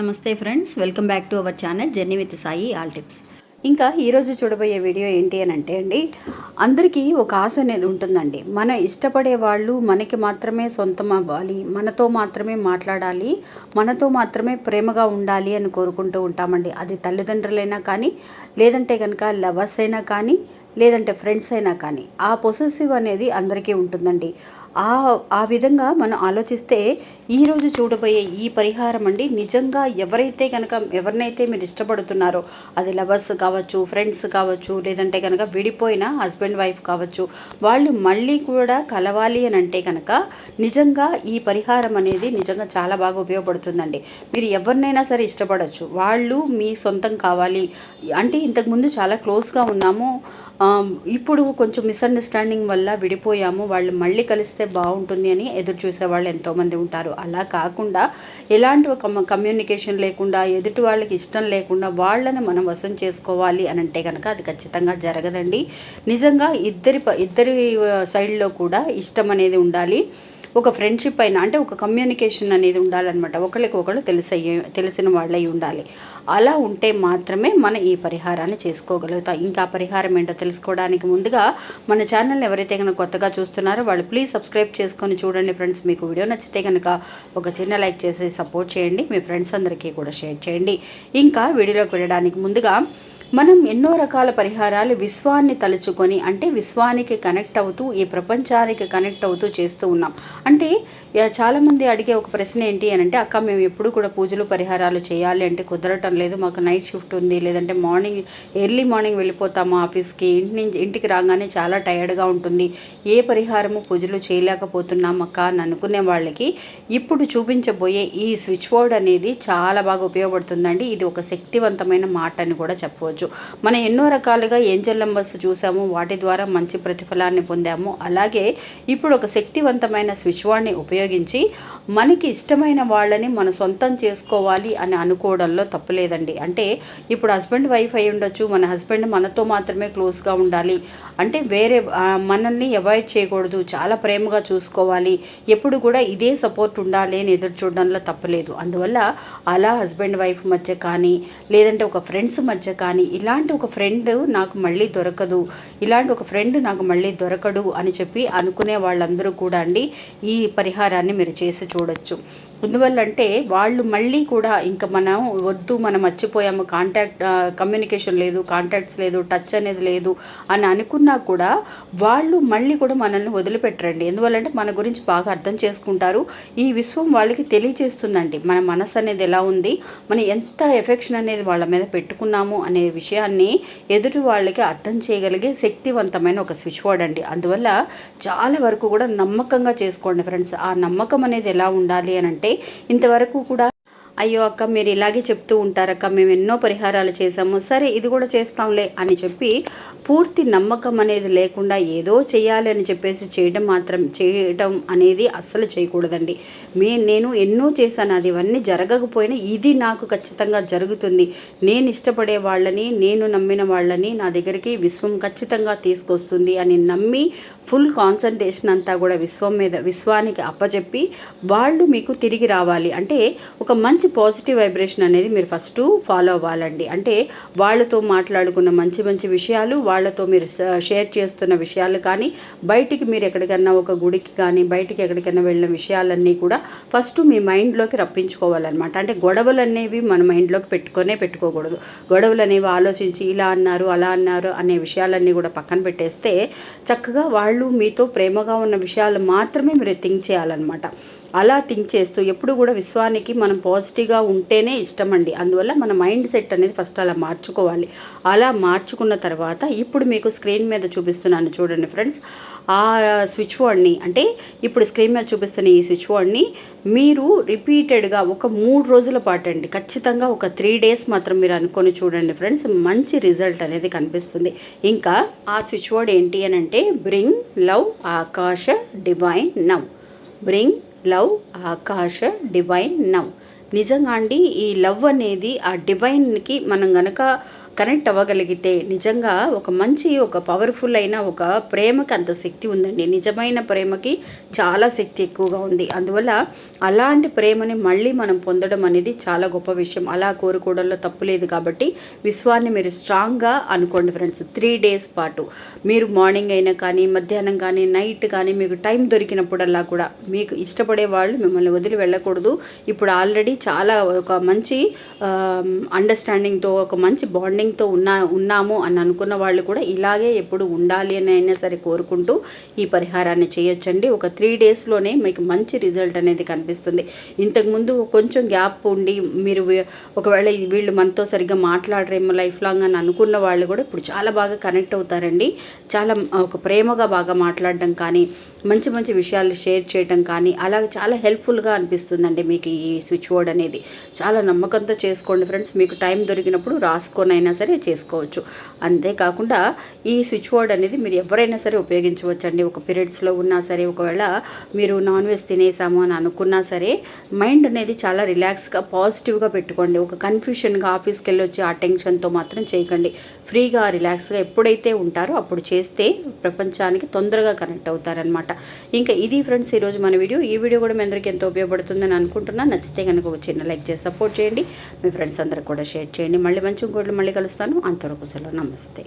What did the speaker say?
నమస్తే friends welcome back to our channel journey with Sai all tips. ఇంకా ఈరోజు చూడబోయే వీడియో ఏంటి అని అంటే అండి అందరికీ ఒక ఆశ అనేది ఉంటుందండి. మన ఇష్టపడే వాళ్ళు మనకి మాత్రమే సొంతం అవ్వాలి మనతో మాత్రమే మాట్లాడాలి మనతో మాత్రమే ప్రేమగా ఉండాలి అని కోరుకుంటూ ఉంటామండి. అది తల్లిదండ్రులైనా కానీ లేదంటే కనుక లవర్స్ అయినా కానీ లేదంటే ఫ్రెండ్స్ అయినా కానీ ఆ పొసెసివ్ అనేది అందరికీ ఉంటుందండి. ఆ ఆ విధంగా మనం ఆలోచిస్తే ఈరోజు చూడబోయే ఈ పరిహారం అండి నిజంగా ఎవరైతే కనుక ఎవరినైతే మీరు ఇష్టపడుతున్నారో అది లవర్స్ కావచ్చు ఫ్రెండ్స్ కావచ్చు లేదంటే కనుక విడిపోయిన హస్బెండ్ వైఫ్ కావచ్చు వాళ్ళు మళ్ళీ కూడా కలవాలి అని అంటే కనుక నిజంగా ఈ పరిహారం అనేది నిజంగా చాలా బాగా ఉపయోగపడుతుందండి. మీరు ఎవరినైనా సరే ఇష్టపడవచ్చు వాళ్ళు మీ సొంతం కావాలి. అంటే ఇంతకుముందు చాలా క్లోజ్గా ఉన్నాము. ఇప్పుడు కొంచెం మిస్అండర్స్టాండింగ్ వల్ల విడిపోయాము. వాళ్ళు మళ్ళీ కలిస్తే బాగుంటుంది అని ఎదురు చూసే వాళ్ళు ఎంతోమంది ఉంటారు. అలా కాకుండా ఎలాంటి ఒక కమ్యూనికేషన్ లేకుండా ఎదుటి వాళ్ళకి ఇష్టం లేకుండా వాళ్ళని మనం వశం చేసుకోవాలి అని అంటే కనుక అది ఖచ్చితంగా జరగదండి. నిజంగా ఇద్దరి ప- ఇద్దరి సైడ్లో కూడా ఇష్టం అనేది ఉండాలి. ఒక ఫ్రెండ్షిప్ అయినా అంటే ఒక కమ్యూనికేషన్ అనేది ఉండాలన్నమాట. ఒకరికి ఒకళ్ళు తెలిసే తెలిసిన వాళ్ళై ఉండాలి. అలా ఉంటే మాత్రమే మన ఈ పరిహారాన్ని చేసుకోగలుగుతాం. ఇంకా పరిహారం ఏంటో తెలుసుకోవడానికి ముందుగా మన ఛానల్ని ఎవరైతే కనుక కొత్తగా చూస్తున్నారో వాళ్ళు ప్లీజ్ సబ్స్క్రైబ్ చేసుకొని చూడండి ఫ్రెండ్స్ మీకు వీడియో నచ్చితే కనుక ఒక చిన్న లైక్ చేసి సపోర్ట్ చేయండి. మీ ఫ్రెండ్స్ అందరికీ కూడా షేర్ చేయండి. ఇంకా వీడియోలోకి వెళ్ళడానికి ముందుగా మనం ఎన్నో రకాల పరిహారాలు విశ్వాన్ని తలుచుకొని అంటే విశ్వానికి కనెక్ట్ అవుతూ ఈ ప్రపంచానికి కనెక్ట్ అవుతూ చేస్తూ ఉన్నాం. అంటే చాలామంది అడిగే ఒక ప్రశ్న ఏంటి అని అంటే అక్క మేము ఎప్పుడు కూడా పూజలు పరిహారాలు చేయాలి అంటే కుదరటం లేదు. మాకు నైట్ షిఫ్ట్ ఉంది. లేదంటే మార్నింగ్ ఎర్లీ మార్నింగ్ వెళ్ళిపోతాము ఆఫీస్కి. ఇంటి నుంచి ఇంటికి రాగానే చాలా టైర్డ్గా ఉంటుంది. ఏ పరిహారము పూజలు చేయలేకపోతున్నాం అక్క అని అనుకునే వాళ్ళకి ఇప్పుడు చూపించబోయే ఈ స్విచ్ బోర్డ్ అనేది చాలా బాగా ఉపయోగపడుతుందండి. ఇది ఒక శక్తివంతమైన మాట అని కూడా చెప్పవచ్చు. మనం ఎన్నో రకాలుగా ఏంజల్ నంబర్స్ చూసాము. వాటి ద్వారా మంచి ప్రతిఫలాన్ని పొందాము. అలాగే ఇప్పుడు ఒక శక్తివంతమైన స్విచ్ బోర్డ్ని ఉపయోగించి మనకి ఇష్టమైన వాళ్ళని మన సొంతం చేసుకోవాలి అని అనుకోవడంలో తప్పులేదండి. అంటే ఇప్పుడు హస్బెండ్ వైఫ్ అయి ఉండొచ్చు. మన హస్బెండ్ మనతో మాత్రమే క్లోజ్గా ఉండాలి. అంటే వేరే మనల్ని అవాయిడ్ చేయకూడదు. చాలా ప్రేమగా చూసుకోవాలి. ఎప్పుడు కూడా ఇదే సపోర్ట్ ఉండాలి అని ఎదురు చూడడంలో తప్పలేదు. అందువల్ల అలా హస్బెండ్ వైఫ్ మధ్య కానీ లేదంటే ఒక ఫ్రెండ్స్ మధ్య కానీ ఇలాంటి ఒక ఫ్రెండ్ నాకు మళ్ళీ దొరకదు. ఇలాంటి ఒక ఫ్రెండ్ నాకు మళ్ళీ దొరకడు అని చెప్పి అనుకునే వాళ్ళందరూ కూడా అండి ఈ పరిహారం పరిష్కారాన్ని మీరు చేసి చూడొచ్చు. ఎందువల్ల అంటే వాళ్ళు మళ్ళీ కూడా ఇంకా మనం వద్దు మనం మర్చిపోయాము కాంటాక్ట్ కమ్యూనికేషన్ లేదు కాంటాక్ట్స్ లేదు టచ్ అనేది లేదు అని అనుకున్నా కూడా వాళ్ళు మళ్ళీ కూడా మనల్ని వదిలిపెట్టరండి. ఎందువల్లంటే మన గురించి బాగా అర్థం చేసుకుంటారు. ఈ విశ్వం వాళ్ళకి తెలియజేస్తుందండి మన మనసు అనేది ఎలా ఉంది మనం ఎంత ఎఫెక్షన్ అనేది వాళ్ళ మీద పెట్టుకున్నాము అనే విషయాన్ని ఎదుటి వాళ్ళకి అర్థం చేయగలిగే శక్తివంతమైన ఒక స్విచ్ బోర్డ్ అండి. అందువల్ల చాలా వరకు కూడా నమ్మకంగా చేసుకోండి ఫ్రెండ్స్. ఆ నమ్మకం అనేది ఎలా ఉండాలి అని అంటే ఇంతవరకు కూడా అయ్యో అక్క మీరు ఇలాగే చెప్తూ ఉంటారక్క మేము ఎన్నో పరిహారాలు చేసాము సరే ఇది కూడా చేస్తాంలే అని చెప్పి పూర్తి నమ్మకం అనేది లేకుండా ఏదో చేయాలి అని చెప్పేసి చేయడం మాత్రం చేయడం అనేది అస్సలు చేయకూడదండి. మే నేను ఎన్నో చేశాను అది ఇవన్నీ జరగకపోయినా ఇది నాకు ఖచ్చితంగా జరుగుతుంది. నేను ఇష్టపడే వాళ్ళని నేను నమ్మిన వాళ్ళని నా దగ్గరికి విశ్వం ఖచ్చితంగా తీసుకొస్తుంది అని నమ్మి ఫుల్ కాన్సన్ట్రేషన్ అంతా కూడా విశ్వం మీద విశ్వానికి అప్పచెప్పి వాళ్ళు మీకు తిరిగి రావాలి. అంటే ఒక మంచి పాజిటివ్ వైబ్రేషన్ అనేది మీరు ఫస్ట్ ఫాలో అవ్వాలండి. అంటే వాళ్ళతో మాట్లాడుకున్న మంచి మంచి విషయాలు వాళ్ళతో మీరు షేర్ చేస్తున్న విషయాలు కానీ బయటికి మీరు ఎక్కడికన్నా ఒక గుడికి కానీ బయటికి ఎక్కడికైనా వెళ్ళిన విషయాలన్నీ కూడా ఫస్ట్ మీ మైండ్లోకి రప్పించుకోవాలన్నమాట. అంటే గొడవలు అనేవి మన మైండ్లోకి పెట్టుకొనే పెట్టుకోకూడదు. గొడవలు అనేవి ఆలోచించి ఇలా అన్నారు అలా అన్నారు అనే విషయాలన్నీ కూడా పక్కన పెట్టేస్తే చక్కగా వాళ్ళు మీతో ప్రేమగా ఉన్న విషయాలు మాత్రమే మీరు థింక్ చేయాలన్నమాట. అలా థింక్ చేస్తూ ఎప్పుడు కూడా విశ్వానికి మనం పాజిటివ్గా ఉంటేనే ఇష్టం అండి అందువల్ల మన మైండ్ సెట్ అనేది ఫస్ట్ అలా మార్చుకోవాలి. అలా మార్చుకున్న తర్వాత ఇప్పుడు మీకు స్క్రీన్ మీద చూపిస్తున్నాను చూడండి ఫ్రెండ్స్ ఆ స్విచ్ బోర్డ్ని అంటే ఇప్పుడు స్క్రీన్ మీద చూపిస్తున్న ఈ స్విచ్ బోర్డ్ని మీరు రిపీటెడ్గా ఒక మూడు రోజుల పాటు అండి ఖచ్చితంగా ఒక త్రీ డేస్ మాత్రం మీరు అనుకొని చూడండి ఫ్రెండ్స్ మంచి రిజల్ట్ అనేది కనిపిస్తుంది. ఇంకా ఆ స్విచ్ బోర్డ్ ఏంటి అని అంటే బ్రింగ్ లవ్ ఆకాశ డివైన్ నవ్ బ్రింగ్ లవ్ ఆకాశ డివైన్ నవ్. నిజంగా అండి ఈ లవ్ అనేది ఆ డివైన్కి మనం గనక కనెక్ట్ అవ్వగలిగితే నిజంగా ఒక మంచి ఒక పవర్ఫుల్ అయిన ఒక ప్రేమకి అంత శక్తి ఉందండి. నిజమైన ప్రేమకి చాలా శక్తి ఎక్కువగా ఉంది. అందువల్ల అలాంటి ప్రేమని మళ్ళీ మనం పొందడం అనేది చాలా గొప్ప విషయం. అలా కోరుకోవడంలో తప్పు లేదు కాబట్టి విశ్వాన్ని మీరు స్ట్రాంగ్గా అనుకోండి ఫ్రెండ్స్. త్రీ డేస్ పాటు. మీరు మార్నింగ్ అయినా కానీ మధ్యాహ్నం కానీ నైట్ కానీ మీకు టైం దొరికినప్పుడల్లా కూడా మీకు ఇష్టపడే వాళ్ళు మిమ్మల్ని వదిలి వెళ్ళకూడదు. ఇప్పుడు ఆల్రెడీ చాలా ఒక మంచి అండర్స్టాండింగ్తో ఒక మంచి బాండింగ్ బాండింగ్తో ఉన్నా ఉన్నాము అని అనుకున్న వాళ్ళు కూడా ఇలాగే ఎప్పుడు ఉండాలి అని అయినా సరే కోరుకుంటూ ఈ పరిహారాన్ని చేయొచ్చండి. ఒక త్రీ డేస్లోనే మీకు మంచి రిజల్ట్ అనేది కనిపిస్తుంది. ఇంతకుముందు కొంచెం గ్యాప్ ఉండి మీరు ఒకవేళ వీళ్ళు మనతో సరిగ్గా మాట్లాడరేమో లైఫ్ లాంగ్ అని అనుకున్న వాళ్ళు కూడా ఇప్పుడు చాలా బాగా కనెక్ట్ అవుతారండి. చాలా ఒక ప్రేమగా బాగా మాట్లాడడం కానీ మంచి మంచి విషయాలు షేర్ చేయడం కానీ అలా చాలా హెల్ప్ఫుల్గా అనిపిస్తుందండి మీకు ఈ స్విచ్ బోర్డ్ అనేది. చాలా నమ్మకంతో చేసుకోండి ఫ్రెండ్స్. మీకు టైం దొరికినప్పుడు రాసుకొని అయినా సరే చేసుకోవచ్చు. అంతేకాకుండా ఈ స్విచ్ బోర్డ్ అనేది మీరు ఎవరైనా సరే ఉపయోగించవచ్చు అండి ఒక పీరియడ్స్లో ఉన్నా సరే ఒకవేళ మీరు నాన్ వెజ్ తినేసాము అని అనుకున్నా సరే మైండ్ అనేది చాలా రిలాక్స్గా పాజిటివ్గా పెట్టుకోండి. ఒక కన్ఫ్యూషన్గా ఆఫీస్కి వెళ్ళి వచ్చి ఆ టెన్షన్తో మాత్రం చేయకండి. ఫ్రీగా రిలాక్స్గా ఎప్పుడైతే ఉంటారో అప్పుడు చేస్తే ప్రపంచానికి తొందరగా కనెక్ట్ అవుతారనమాట ఇంకా ఇది ఫ్రెండ్స్ ఈరోజు మన వీడియో. ఈ వీడియో కూడా మీ అందరికీ ఎంతో ఉపయోగపడుతుందని అనుకుంటున్నా నచ్చితే కనుక ఒక చిన్న లైక్ చేసి సపోర్ట్ చేయండి. మీ ఫ్రెండ్స్ అందరికి కూడా షేర్ చేయండి. మళ్ళీ మంచి ఇంకోటి మళ్ళీ కలుస్తాను. అంతవరకు సెలవు. నమస్తే.